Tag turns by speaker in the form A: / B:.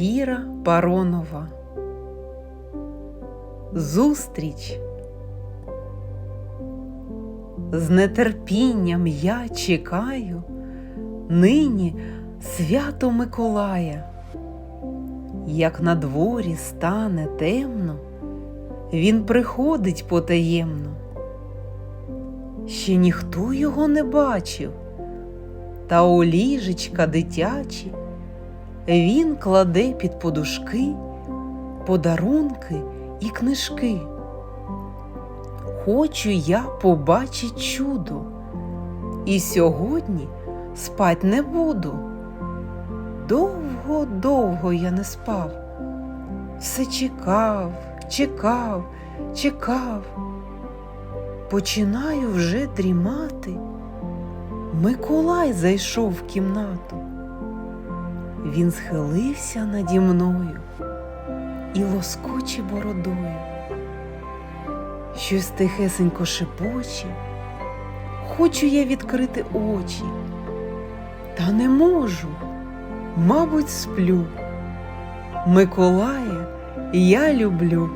A: Віра Паронова. Зустріч. З нетерпінням я чекаю нині свято Миколая. Як на дворі стане темно, він приходить потаємно. Ще ніхто його не бачив, та у ліжечка дитячі він кладе під подушки подарунки і книжки. Хочу я побачить чудо, і сьогодні спать не буду. Довго-довго я не спав, все чекав, чекав, чекав. Починаю вже дрімати. Миколай зайшов в кімнату. Він схилився наді мною і лоскоче бородою. Щось тихесенько шепоче, хочу я відкрити очі, та не можу, мабуть, сплю. Миколая я люблю.